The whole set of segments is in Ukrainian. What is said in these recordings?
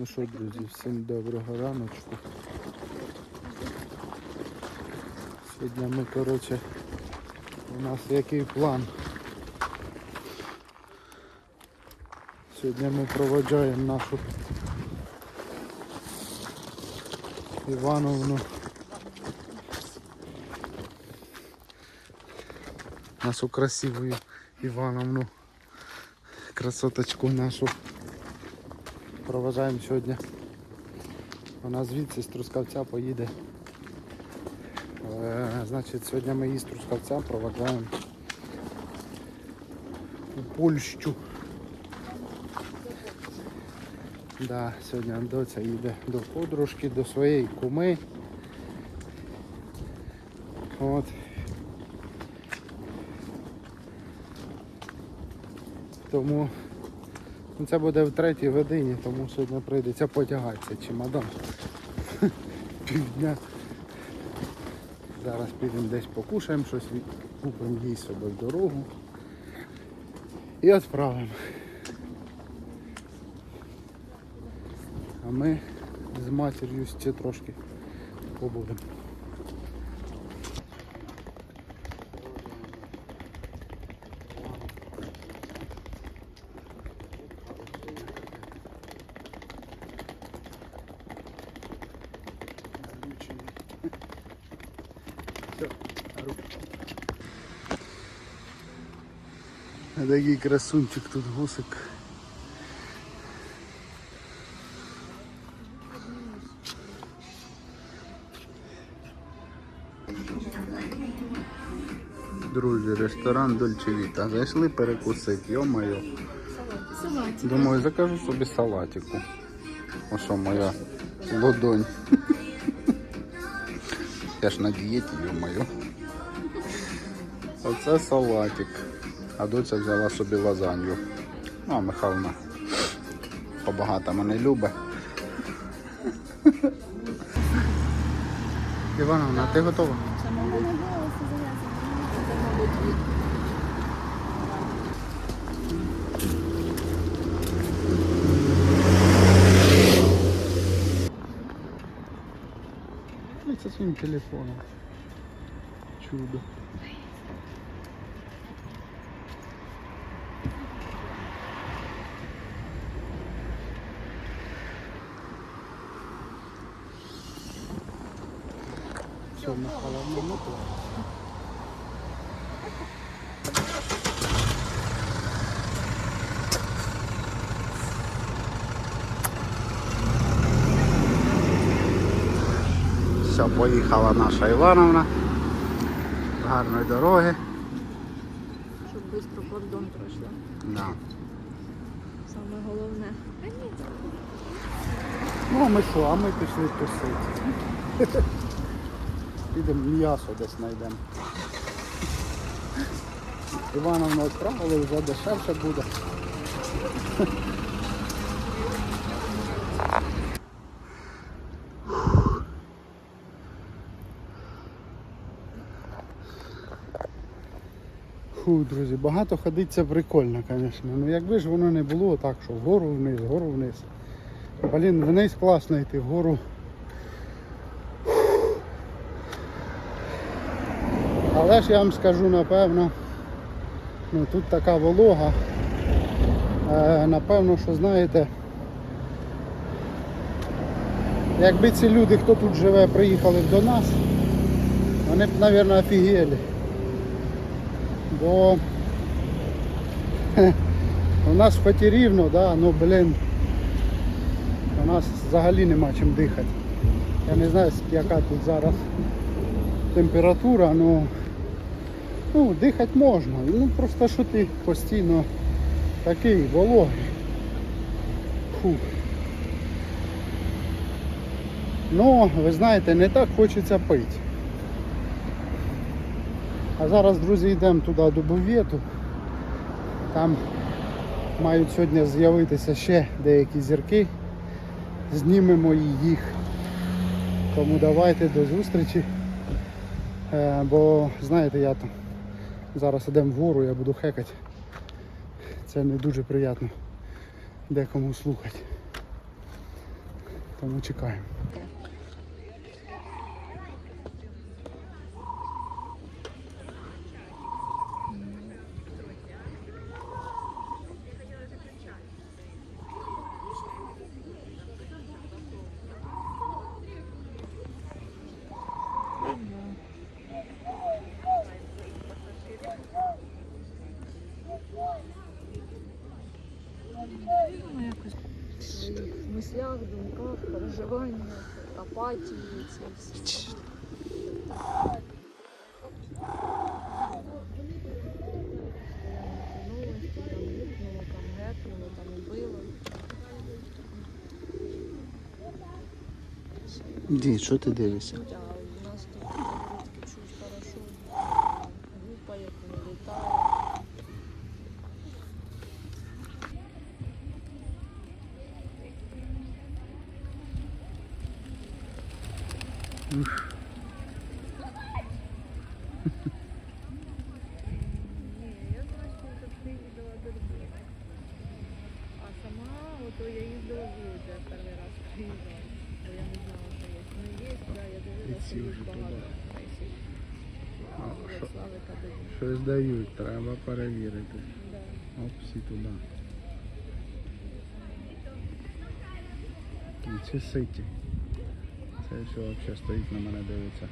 Ну що, друзі, всім доброго раночку. Сьогодні ми, коротше, у нас який план. Сьогодні ми проводжаємо нашу Івановну. Нашу красиву Івановну. Красоточку нашу. Проважаємо сьогодні. Вона звідси з Трускавця поїде. Е, значить, сьогодні ми її з Трускавця проважаємо у Польщу. Да, сьогодні доця їде до подружки, до своєї куми. От. Тому це буде в третій годині, тому сьогодні прийдеться потягатися чемодан. Півдня. Зараз підемо десь покушаємо щось, купимо їй з собою в дорогу і відправимо. А ми з матір'ю ще трошки побудемо. А Такий красунчик тут гусик. Друзі, ресторан Дольче Віта. Зайшли перекусити, йо-моє. Думаю, закажу собі салатику. Ось що моя ладонь. Я ж на дієті, йо-моє. Оце салатик. А доця взяла собі лазанью. Ну, а Михайловна побагато мене любить. Івановна, ти готова? Це своїм телефоном. Чудо. Все, Михайловна, ну клас. Все, поїхала наша Івановна. Гарної дороги. Щоб швидко кордон пройшла. Да. Саме головне. Ну, а ми що, а ми пішли тусити. Підемо м'ясо десь знайдемо. Івановну відправили, вже дешевше буде. Фу, друзі, багато ходить це прикольно, звісно. Ну якби ж воно не було так, що вгору вниз, вгору вниз. Блін, вниз класно йти, вгору. Але ж я вам скажу, напевно, ну тут така волога. Е, напевно, що знаєте, якби ці люди, хто тут живе, приїхали до нас, вони б, мабуть, офігели. Бо у нас хоч і рівно, да, ну блін, у нас взагалі нема чим дихати. Я не знаю, яка тут зараз температура, ну, ну дихати можна. Ну просто що ти постійно такий вологий. Фу. Ну, ви знаєте, не так хочеться пити. А зараз, друзі, йдемо туди до бувету. Там мають сьогодні з'явитися ще деякі зірки. Знімемо їх. Тому давайте до зустрічі. Е, бо знаєте, я там зараз йдемо вгору, я буду хекати. Це не дуже приємно декому слухати. Тому чекаємо. В мислях, думках, переживаннях, апатії гепнуло, там. Ді, що ти дивишся? А у нас тут такі чуть хорошо. Гупає, не літає. Ні, я знаю, що завжди їздила до Львова. А сама, ото я їздила в Луджі, я перший раз приїжджала, бо я не знала, що є. Ну є, да, я дивилася, Ці їх вже багато. туди. рейсів. А, що? Слави Кадині. Щось дають, треба перевірити. Оп, всі туди. І Ці ситі. Це все взагалі стоїть на мене дивиться.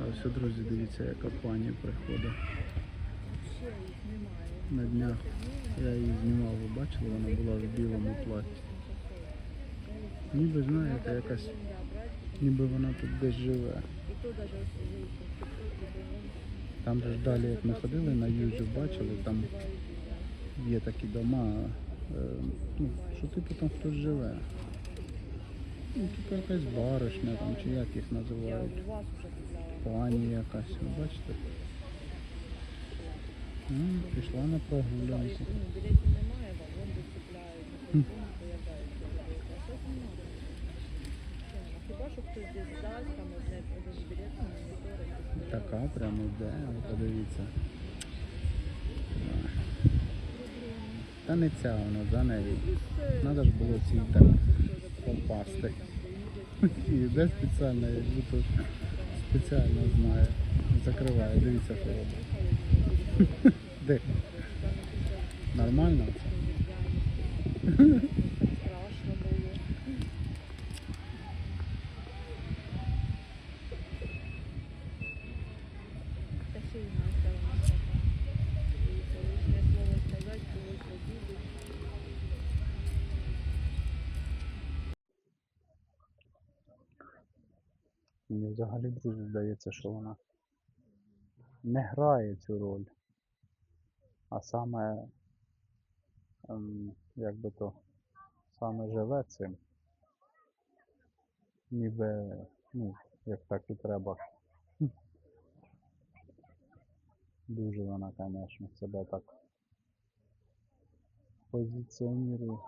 А все, друзі, дивіться, яка пані приходить. На днях я її знімав, ви бачили, вона була в білому платі. Ніби знаєте, якась, ніби вона тут десь живе. Там же ж далі, як ми ходили на юзю, бачили, там є такі дома, е, ну, що типу там хтось живе. Ну, типу якась баришня там, чи як їх називають. Пані якась, ви бачите? Ну, пішла на прогулянку. Ну, білетів немає, вагон де купляють, на телефоні появляється білет. А щось немає. Ну, Хіба що хтось десь дасть, там одне, один білет на моніторинг. Така прямо йде, ви подивіться. Та не ця вона, за нею. Треба ж було цій так попасти. І йде спеціально, як будто спеціально знає. Закриває, дивіться, що робить. Де? Нормально? Страшно було. Та ще й Настя вона така. Дивіться, лишнє слово сказати, когось обідуть. Мені взагалі друзі здається, що вона не грає цю роль. А саме, ем, як би то, саме живе цим. Ніби, ну, як так і треба. Дуже вона, звісно, себе так позиціонує.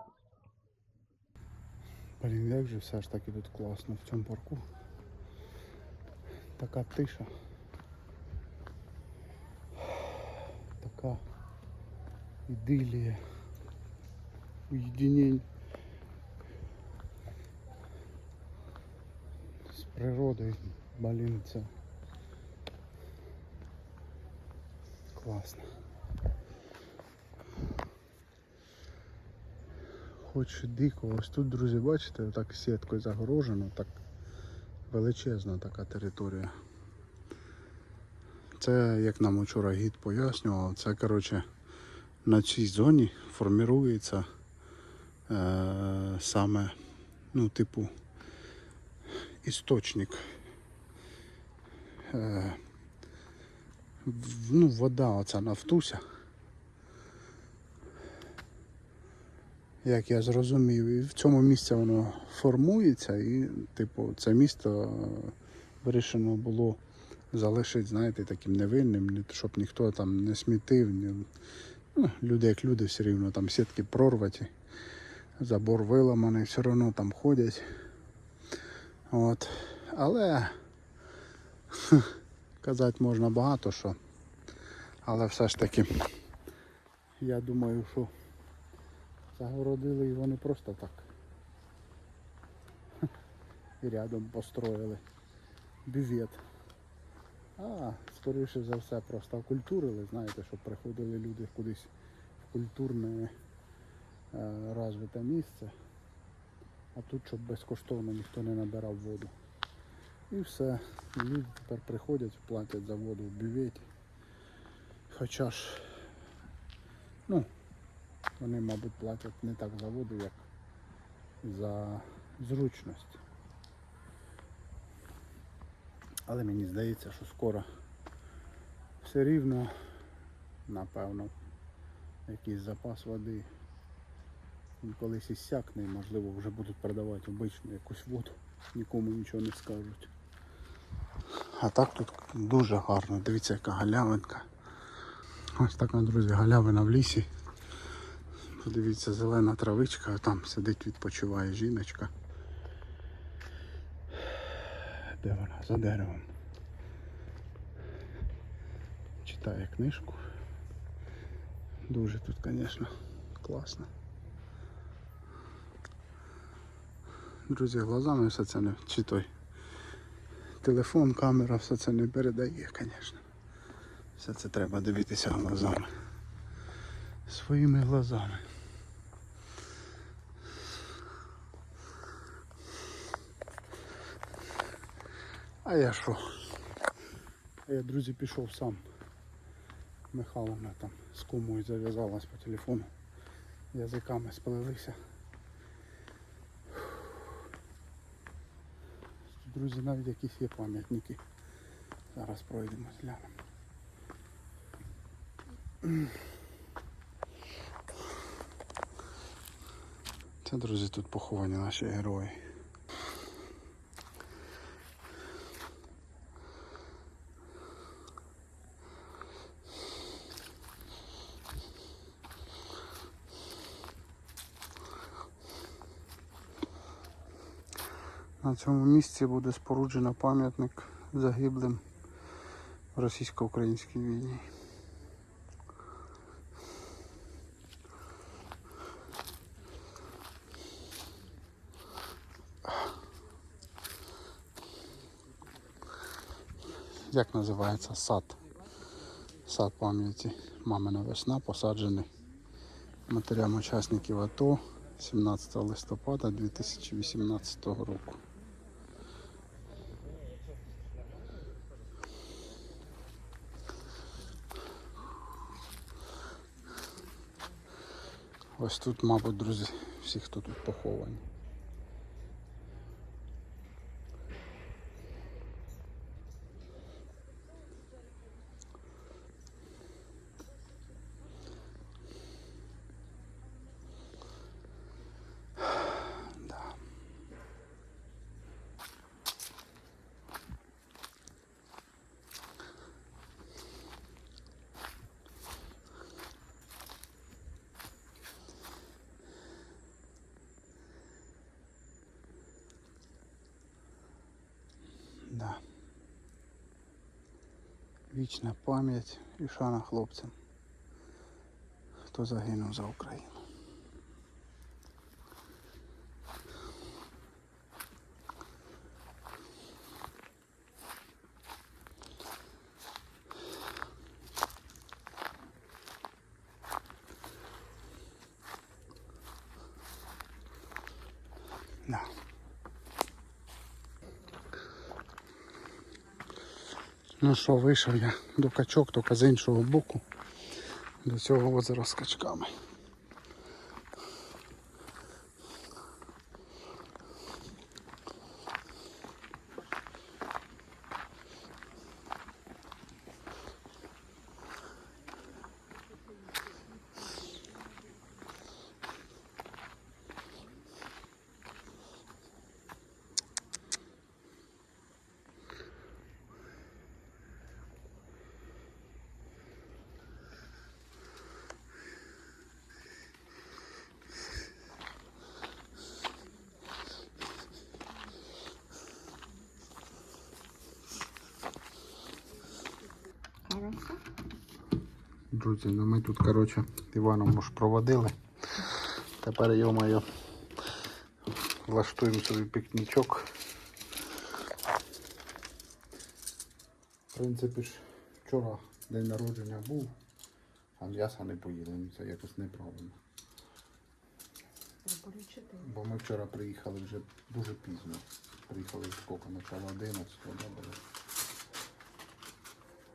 Блін, як же все ж таки тут класно в цьому парку. Така тиша. Така ідилія. Уєдинень з природою. Блін, це класно. Хоч дико, ось тут, друзі, бачите, так сіткою загорожено, так величезна така територія. Це, як нам вчора гід пояснював, це коротше на цій зоні формірується е, саме, ну, типу, істочник. Е, ну, вода оця нафтуся. Як я зрозумів, і в цьому місці воно формується, і, типу, це місто е, вирішено було залишити, знаєте, таким невинним, щоб ніхто там не смітив. Ну, люди як люди, все рівно там сітки прорваті, забор виламаний, все одно там ходять. От. Але казати можна багато що. Але все ж таки я думаю, що загородили його не просто так. І рядом построїли бювет. А, скоріше за все, просто окультурили, знаєте, щоб приходили люди кудись в культурне е, розвите місце. А тут, щоб безкоштовно ніхто не набирав воду. І все. Люди тепер приходять, платять за воду в бюветі. Хоча ж, ну, вони, мабуть, платять не так за воду, як за зручність. Але мені здається, що скоро все рівно, напевно, якийсь запас води він колись іссякне і можливо вже будуть продавати обичну якусь воду, нікому нічого не скажуть. А так тут дуже гарно. Дивіться, яка галявинка. Ось така, друзі, галявина в лісі. Подивіться, зелена травичка, а там сидить, відпочиває жіночка. Де вона? За деревом. Читає книжку. Дуже тут, звісно, класно. Друзі, глазами все це не чи той. Телефон, камера, все це не передає, звісно. Все це треба дивитися глазами. Своїми глазами. А я що? А я, друзі, пішов сам. Михайловна там з кумою зав'язалась по телефону. Язиками сплелися. Тут, друзі, навіть якісь є пам'ятники. Зараз пройдемо, глянемо. Це, друзі, тут поховані наші герої. На цьому місці буде споруджено пам'ятник загиблим в російсько-українській війні. Як називається сад? Сад пам'яті Мамина весна посаджений матерям учасників АТО 17 листопада 2018 року. Ось тут, мабуть, друзі, всі, хто тут поховані. Да. Вічна пам'ять і шана хлопцям, хто загинув за Україну. Ну що, вийшов я до качок, тільки з іншого боку, до цього озера з качками. подивимося. Друзі, ну ми тут коротше, Іваном уж проводили. Тепер йомаю влаштуємо собі пікнічок. В принципі ж вчора день народження був, а м'яса не поїли, ну це якось неправильно. Бо ми вчора приїхали вже дуже пізно. Приїхали сколько начало 11 да.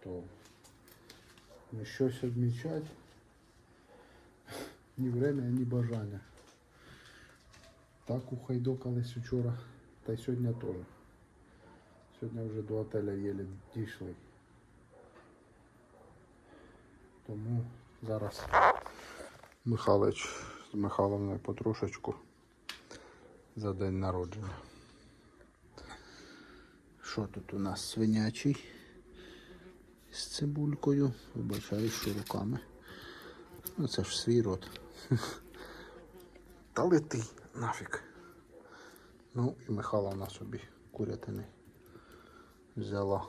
То щось відмічати. Ні время, ні бажання. Так ухайдокались вчора, та й сьогодні теж. Сьогодні вже до отеля єлі дійшли. Тому зараз Михайлович з Михайловною потрошечку за день народження. Що тут у нас свинячий з цибулькою? Вибачаю, що руками. Ну це ж свій рот. Та лети нафіг. Ну і Михайловна собі курятини взяла.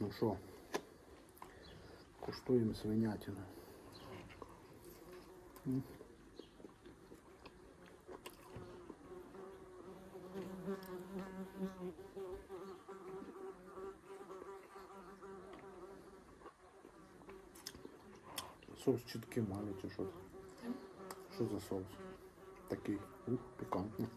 Ну що, куштуємо свинятину. Соус чіткий має чи що? Що за соус? Такий, ух, пікантний.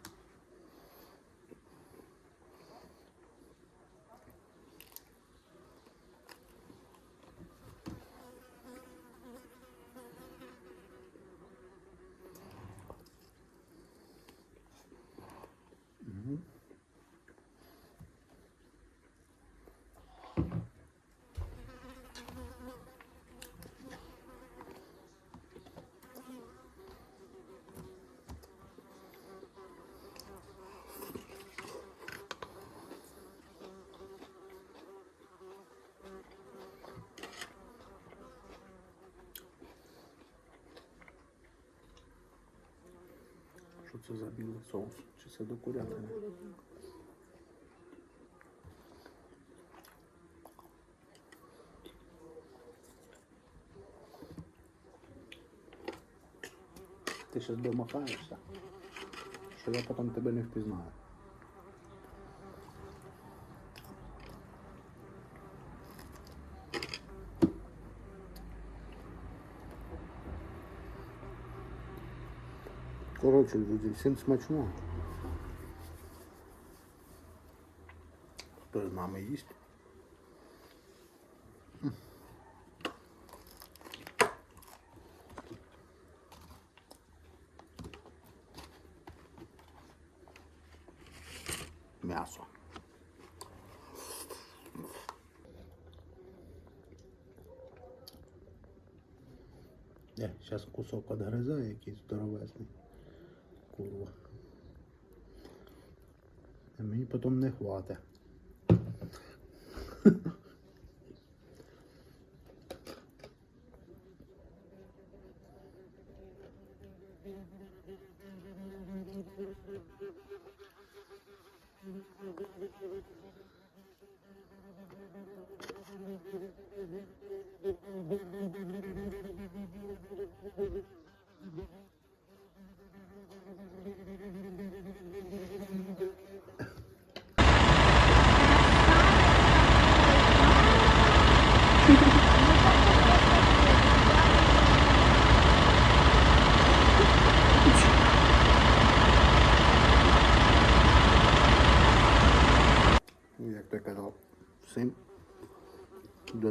Що це за білий соус? Чи це до курятини? Ти зараз домахаєшся, що я потім тебе не впізнаю. Коротше, друзі, всім смачного. Хто з нами їсть? М'ясо. Зараз кусок підгризає якийсь здоровезний. Курва. А мені потім не хватить.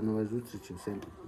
Ну, Як ти